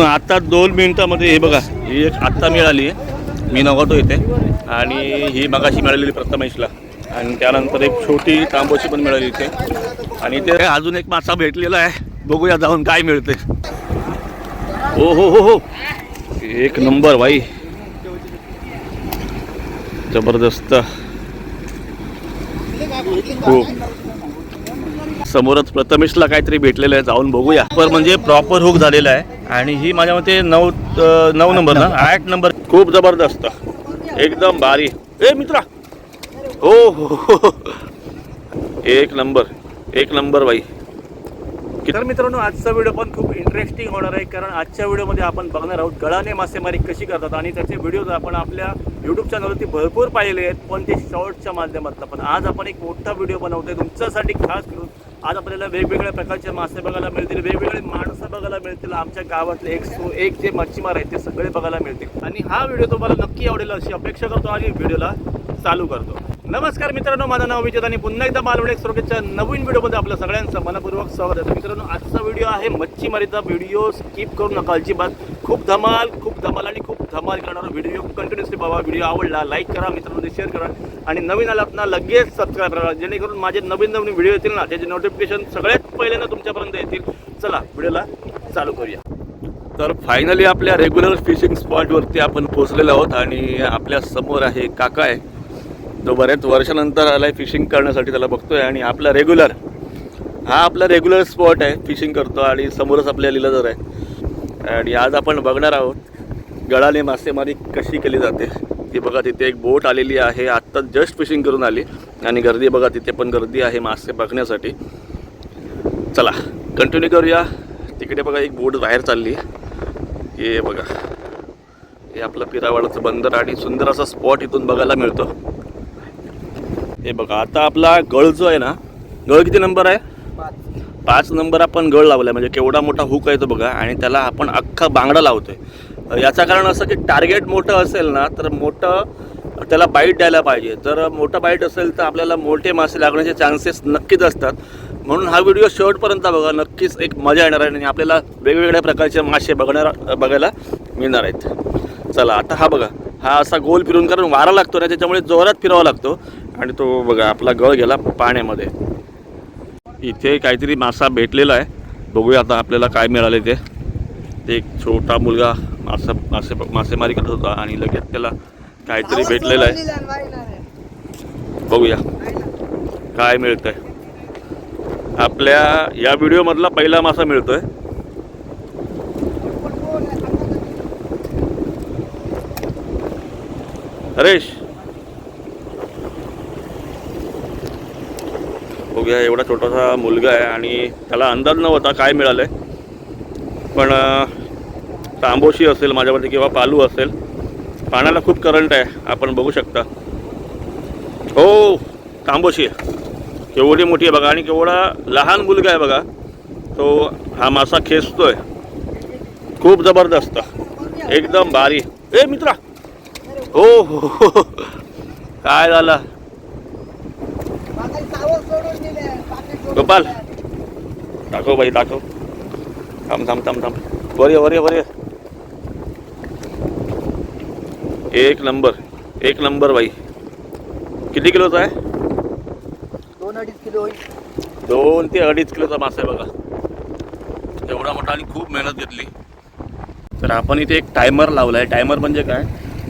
म्हणून आता दोन मिनिटामध्ये हे बघा ही एक आत्ता मिळाली आहे. मी नव्हतो इथे. आणि ही मगाशी मिळालेली प्रथमेशला आणि त्यानंतर एक छोटी तांबोशी पण मिळाली इथे. आणि इथे अजून एक मासा भेटलेला आहे. बघूया जाऊन काय मिळते. हो हो हो हो. एक नंबर भाई जबरदस्त. हो. समोरच प्रथमेशला काहीतरी भेटलेलं आहे. जाऊन बघूया. पर म्हणजे प्रॉपर हुक झालेला आहे. आणि ही माझ्या मते नऊ नऊ नंबर ना? आठ नंबर. खूप जबरदस्त. एकदम भारी. ए मित्रा. हो हो हो. एक नंबर. एक नंबर बाई. तर मित्रांनो आजचा व्हिडिओ पण खूप इंटरेस्टिंग होणार आहे कारण आजच्या व्हिडिओमध्ये आपण बघणार आहोत गळाने मासेमारी कशी करतात. आणि त्याचे व्हिडिओज आपण आपल्या यूट्यूब चॅनलवरती भरपूर पाहिलेले आहेत पण ते शॉर्टच्या माध्यमातून. पण आज आपण एक मोठा व्हिडिओ बनवतोय तुमच्यासाठी खास करून आज आपल्याला वेगवेगळ्या प्रकारचे मासे बघायला मिळतील वेगवेगळे माणसं बघायला मिळतील आमच्या गावातले. एक सो एक जे मच्छीमार आहेत ते सगळे बघायला मिळतील. आणि हा व्हिडिओ तुम्हाला नक्की आवडेल अशी अपेक्षा करतो आणि व्हिडिओला चालू करतो. नमस्कार मित्रांनो माझं नाव विजय आणि पुन्हा एकदा मालवण एक्सप्रोकेच्या नवीन व्हिडिओमध्ये आपलं सगळ्यांचं मनपूर्वक स्वागत आहे. मित्रांनो आजचा व्हिडिओ आहे मच्छीमारीचा. व्हिडिओ स्किप करू नका अजिबात. खूप धमाल खूप धमाल आणि खूप धमाल करणारा व्हिडिओ कंटिन्युअसली बाबा व्हिडिओ आवडला लाईक करा मित्रांमध्ये शेअर करा. आणि नवीन आलात ना लगेच सबस्क्राईब करा. जेणेकरून माझे नवीन नवीन व्हिडिओ येतील ना त्याचे नोटिफिकेशन सगळ्यात पहिल्यांदा तुमच्यापर्यंत येतील. चला व्हिडिओला चालू करूया. तर फायनली आपल्या रेग्युलर फिशिंग स्पॉटवरती आपण पोहोचलेलो आहोत आणि आपल्यासमोर आहे काका आहे. जो बऱ्याच वर्षानंतर आलाय फिशिंग करण्यासाठी त्याला बघतोय आणि आपला रेग्युलर हा आपला रेग्युलर स्पॉट आहे फिशिंग करतो आणि समोरच आपल्या लिलाजर आहे. आणि आज आपण बघणार आहोत गळाने मासेमारी कशी केली जाते. ती बघा तिथे एक बोट आलेली आहे. आत्ता जस्ट फिशिंग करून आली. आणि गर्दी बघा तिथे पण गर्दी आहे मासे बघण्यासाठी. चला कंटिन्यू करूया. तिकडे बघा एक बोट बाहेर चालली हे बघा. हे आपलं पिरावाडाचं बंदर आणि सुंदर असा स्पॉट इथून बघायला मिळतो. हे बघा आता आपला गळ जो आहे ना गळ किती नंबर आहे? पाच नंबर आपण गळ लावला म्हणजे केवढा मोठा हुक आहे तो बघा आणि त्याला आपण अख्खा बांगडा लावतोय. याचं कारण असं की टार्गेट मोठं असेल ना तर मोठं त्याला बाईट द्यायला पाहिजे. जर मोठं बाईट असेल तर आपल्याला मोठे मासे लागण्याचे चान्सेस नक्कीच असतात. म्हणून हा व्हिडिओ शेवटपर्यंत बघा नक्कीच एक मजा येणार आहे आणि आपल्याला वेगवेगळ्या प्रकारचे मासे बघणार बघायला मिळणार आहेत. चला आता हा बघा हा असा गोल फिरून कारण वारा लागतो ना त्याच्यामुळे जोरात फिरावा लागतो. आणि तो बघा आपला गळ गेला पाण्यामध्ये. इथे काहीतरी मासा भेटलेला आहे. बघूया आता आपल्याला काय मिळाले ते ते एक छोटा मुलगा मासा मासे मासेमारी करत होता आणि लगेच त्याला काहीतरी भेटलेलं आहे. बघूया. काय मिळतंय. आपल्या या व्हिडिओमधला पहिला मासा मिळतोय. हरेश! बघूया एवढा छोटासा मुलगा आहे आणि त्याला अंदाज नव्हता काय मिळालं आहे पण तांबोशी असेल माझ्यावरती किंवा पालू असेल पाण्याला खूप करंट आहे आपण बघू शकता. हो तांबोशी आहे. केवढी मोठी आहे बघा आणि केवढा लहान मुलगा आहे बघा. तो हा मासा खेचतोय. खूप जबरदस्त. एकदम भारी. ए मित्रा. हो हो हो. हो. काय झालं? गोपाल दाखव बाई दाखव. थांब थांब थांब थांब. वर ये वर ये वर ये एक नंबर एक नंबर बाई. किती किलोचा आहे? दोन अडीच किलो होईल. दोन ते अडीच किलोचा मासा आहे बघा. एवढा मोठा आणि खूप मेहनत घेतली. तर आपण इथे एक टायमर लावला आहे टायमर म्हणजे काय?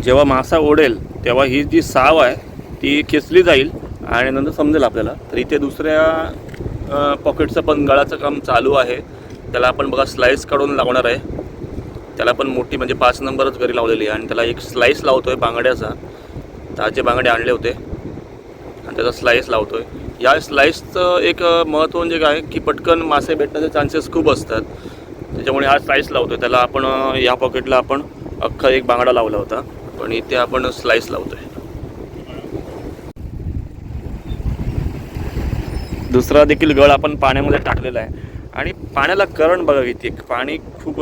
जेव्हा मासा ओढेल तेव्हा ही जी साव आहे ती खेचली जाईल आणि नंतर समजेल आपल्याला. तर इथे दुसऱ्या पॉकेटचं पण गळाचं काम चालू आहे. त्याला आपण बघा स्लाईस काढून लावणार आहे. त्याला पण मोठी म्हणजे पाच नंबरच घरी लावलेली आहे आणि त्याला एक स्लाईस लावतोय बांगड्याचा. ताजे बांगडे आणले होते. आणि त्याचा स्लाईस लावतोय. या स्लाईसचं एक महत्त्व म्हणजे काय? की पटकन मासे भेटण्याचे चान्सेस खूप असतात. त्याच्यामुळे हा स्लाईस लावतोय. त्याला आपण या पॉकेटला आपण अख्खा एक बांगडा लावला होता. पण इथे आपण स्लाईस लावतोय. दुसरा देखील गळ आपण पाण्यामध्ये टाकलेला आहे. आणि पाण्याला करंट बघा किती पाणी खूप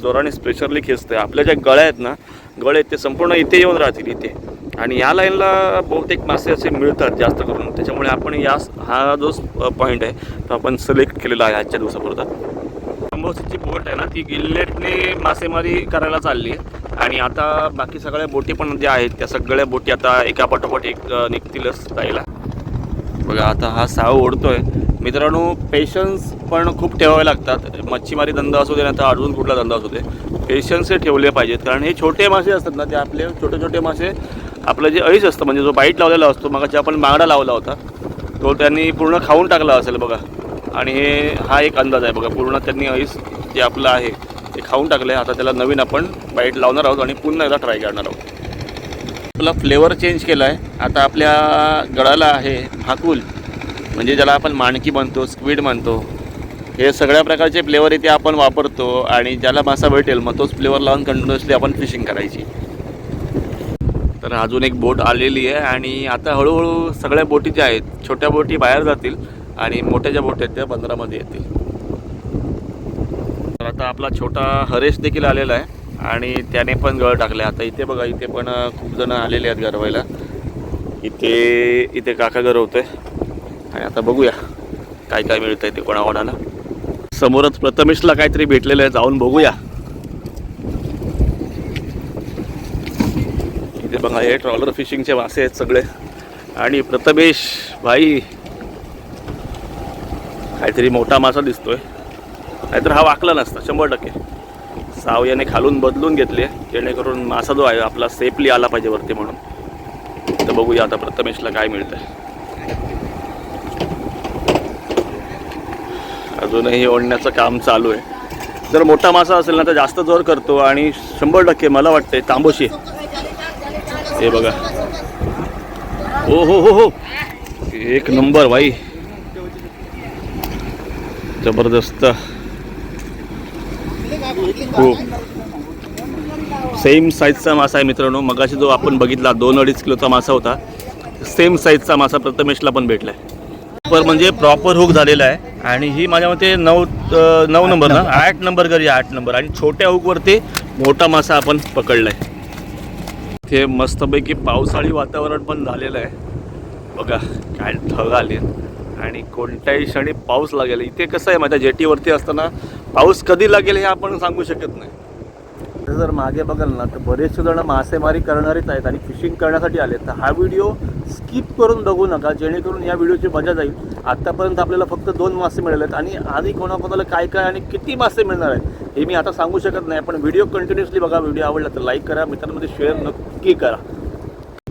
जोराने स्पेशरली खेचतंय. आपल्या ज्या गळ्या आहेत ना गळ आहेत ते संपूर्ण इथे येऊन राहतील इथे. आणि या लाईनला बहुतेक मासे असे मिळतात जास्त करून. त्याच्यामुळे आपण या हा जो पॉईंट आहे तो आपण सिलेक्ट केलेला आहे आजच्या दिवसापुरता. अंबोसीची बोट आहे ना ती गिल्लेटने मासेमारी करायला चालली आहे. आणि आता बाकी सगळ्या बोटी पण ज्या आहेत त्या सगळ्या बोटी आता एका पाठोपाठ एक निघतीलच जायला. बघा आता हा साव ओढतोय. मित्रांनो पेशन्स पण खूप ठेवावे लागतात. मच्छीमारी धंदा असू दे ना तर अजून कुठला धंदा असू दे. पेशन्स हे ठेवले पाहिजेत. कारण हे छोटे मासे असतात ना ते आपले छोटे छोटे मासे आपलं जे ऐस असतं म्हणजे जो बाईट लावलेला असतो मग जे आपण बांगडा लावला होता तो त्यांनी पूर्ण खाऊन टाकला असेल बघा. आणि हे हा एक अंदाज आहे बघा पूर्ण त्यांनी अळीस जे आपलं आहे ते खाऊन टाकलं आहे आता त्याला नवीन आपण बाईट लावणार आहोत आणि पुन्हा एकदा ट्राय करणार आहोत. आपला फ्लेवर चेंज केला आहे आता आपल्या गळाला आहे भाकुल. म्हणजे ज्याला आपण माणकी म्हणतो स्क्वीड म्हणतो. हे सगळ्या प्रकारचे फ्लेवर इथे आपण वापरतो आणि ज्याला मासा भेटेल मग तोच फ्लेवर लावून कंटिन्युअसली आपण फिशिंग करायची. तर अजून एक बोट आलेली आहे आणि आता हळूहळू सगळ्या बोटी ज्या आहेत छोट्या बोटी बाहेर जातील आणि मोठ्या ज्या बोटी आहेत त्या बंदरामध्ये येतील. तर आता आपला छोटा हरेश देखील आलेला आहे. आणि त्याने पण गळ टाकले. आता इथे बघा इथे पण खूप जण आलेले आहेत गरवायला इथे इथे काका गरवतोय आणि आता बघूया काय काय मिळतंय ते कोणाकोणाला. समोरच प्रथमेशला काहीतरी भेटलेलं आहे जाऊन बघूया. इथे बघा हे ट्रॉलर फिशिंगचे मासे आहेत सगळे. आणि प्रथमेश भाई काहीतरी मोठा मासा दिसतोय. नाहीतर हा वाकला नसता शंभर टक्के. सावयाने खालून बदलून घेतले जेणेकरून मासा जो आहे आपला सेफली आला पाहिजे वरती म्हणून. तर बघूया आता प्रथमेशला काय मिळतं अजूनही ओढण्याचं काम चालू आहे. जर मोठा मासा असेल ना तर जास्त जोर करतो आणि शंभर टक्के मला वाटते तांबोशी हे बघा. हो हो हो हो. एक नंबर भाई जबरदस्त. हो सेम साईजचा मासा आहे मित्रांनो. मगाशी जो आपण बघितला दोन अडीच किलोचा मासा होता. सेम साईजचा मासा प्रथमेशला पण भेटला आहे पर म्हणजे प्रॉपर हुक झालेला आहे. आणि ही माझ्या मते नऊ नऊ नंबर ना? आठ नंबर घरी आठ नंबर आणि छोट्या हुकवरती मोठा मासा आपण पकडला आहे इथे मस्तपैकी पावसाळी वातावरण पण झालेलं आहे. बघा काय ढग आले आणि कोणत्याही क्षणी पाऊस लागेल. इथे कसं आहे माझ्या जेटीवरती असताना पाऊस कधी लागेल हे आपण सांगू शकत नाही. जर मागे बघाल ना तर बरेचसे जण मासेमारी करणारेच आहेत आणि फिशिंग करण्यासाठी आले तर हा व्हिडिओ स्किप करून बघू नका जेणेकरून या व्हिडिओची मजा जाईल. आत्तापर्यंत आपल्याला फक्त दोन मासे मिळाले आहेत आणि आधी कोणाकोणाला काय काय आणि किती मासे मिळणार आहेत हे मी आता सांगू शकत नाही. पण व्हिडिओ कंटिन्युअसली बघा व्हिडिओ आवडला तर लाईक करा मित्रांमध्ये शेअर नक्की करा.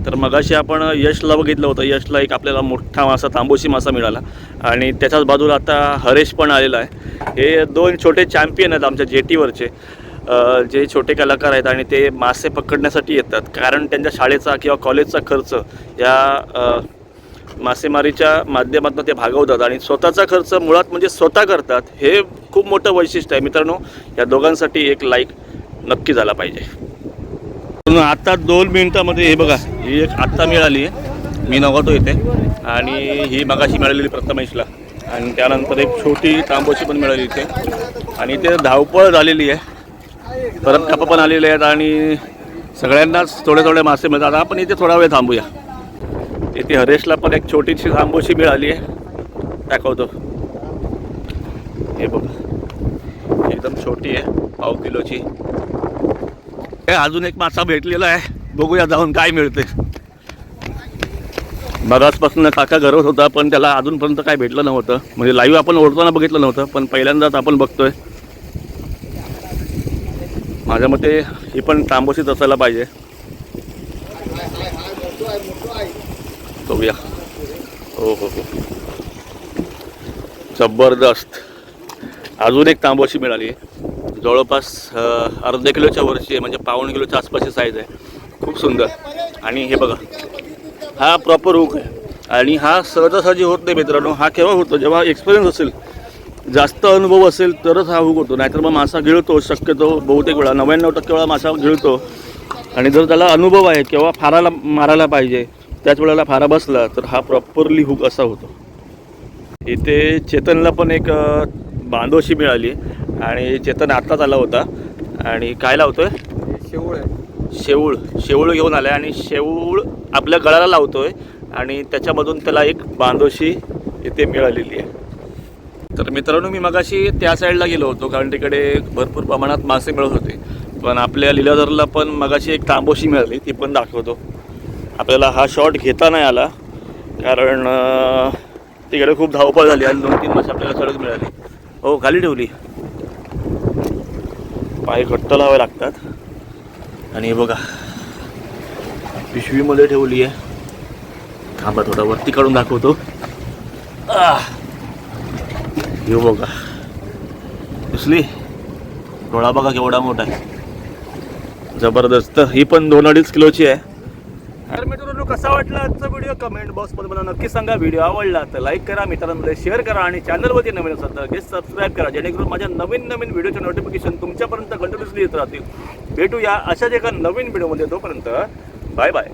तर मगाशी आपण यशला बघितलं होतं. यशला एक आपल्याला मोठा मासा तांबोशी मासा मिळाला. आणि त्याच्याच बाजूला आता हरेश पण आलेला आहे. हे दोन छोटे चॅम्पियन आहेत आमच्या जेटीवरचे. जे छोटे कलाकार आहेत आणि ते मासे पकडण्यासाठी येतात. कारण त्यांच्या शाळेचा किंवा कॉलेजचा खर्च या मासेमारीच्या माध्यमातून ते भागवतात. आणि स्वतःचा खर्च मुळात म्हणजे स्वतः करतात हे खूप मोठं वैशिष्ट्य आहे. मित्रांनो या दोघांसाठी एक लाईक नक्की झाला पाहिजे. पण आता दोन मिनिटामध्ये हे बघा ही एक आत्ता मिळाली आहे. मी नव्हतो इथे. आणि ही मगाशी मिळालेली प्रथमेशला आणि त्यानंतर एक छोटी तांबोशी पण मिळाली इथे. आणि इथे धावपळ झालेली आहे. परत टप पण आलेले आहेत आणि सगळ्यांनाच थोडे थोडे मासे मिळतात. आपण इथे थोडा वेळ थांबूया. इथे हरेशला पण एक छोटीशी तांबोशी मिळाली आहे. दाखवतो. हे बघा. एकदम छोटी आहे पाव किलोची. हे अजून एक मासा भेटलेला आहे. बघूया जाऊन काय मिळते. बराचपासून काका गरवत होता पण त्याला अजूनपर्यंत काय भेटलं नव्हतं. म्हणजे लाईव्ह आपण ओढताना बघितलं नव्हतं पण पहिल्यांदाच आपण बघतोय. माझ्या मते ही पण तांबोशीच असायला पाहिजे. बघूया. हो हो हो. जबरदस्त. अजून एक तांबोशी मिळाली. आहे जवळपास अ, अर्ध्या किलोच्या वरची आहे म्हणजे पाऊण किलोच्या आसपासची साईज आहे. खूप सुंदर. आणि हे बघा हा प्रॉपर हुक आहे. आणि हा सहजासहजी होत नाही मित्रांनो हा केव्हा होतो? जेव्हा एक्सपिरियन्स असेल जास्त अनुभव असेल तरच हा हुक होतो. नाहीतर मग मासा गिळतो शक्यतो बहुतेक वेळा नव्याण्णव टक्के वेळा मासा गिळतो. आणि जर त्याला अनुभव आहे केव्हा फाराला मारायला पाहिजे त्याच वेळेला फारा बसला तर हा प्रॉपरली हुक असा होतो. इथे चेतनला पण एक बांधोशी मिळाली. आणि चेतन आत्ताच आला होता. आणि काय लावतोय? शेवळ आहे. शेऊळ. शेऊळ घेऊन आलाय आणि शेऊळ आपल्या गळाला लावतोय. आणि त्याच्यामधून त्याला एक बांधोशी इथे मिळालेली आहे. तर मित्रांनो मी मगाशी त्या साईडला गेलो होतो कारण तिकडे भरपूर प्रमाणात मासे मिळत होते. पण आपल्या लिलाधरला पण मगाशी एक तांबोशी मिळाली ती पण दाखवतो. आपल्याला हा शॉट घेता नाही आला कारण तिकडे खूप धावपळ झाली आणि दोन तीन मासे आपल्याला सडक मिळाली. हो खाली ठेवली. पाय घट्ट लावावे लागतात. आणि हे बघा पिशवीमध्ये ठेवली आहे. थांबा थोडा वरती काढून दाखवतो. हे बघा दिसली डोळा बघा केवढा मोठा आहे. जबरदस्त. ही पण दोन अडीच किलोची आहे. तर मित्रांनो कसा वाटला आजचा व्हिडिओ कमेंट बॉक्समध्ये मला नक्की सांगा. व्हिडिओ आवडला तर लाईक करा मित्रांमध्ये शेअर करा आणि चॅनलवरती नवीन असाल तर गेस्ट सबस्क्राईब करा. जेणेकरून माझ्या नवीन नवीन व्हिडिओचे नोटिफिकेशन तुमच्यापर्यंत कंटिन्युअसली येत राहतील. भेटूया अशाच एका नवीन व्हिडिओमध्ये तोपर्यंत बाय बाय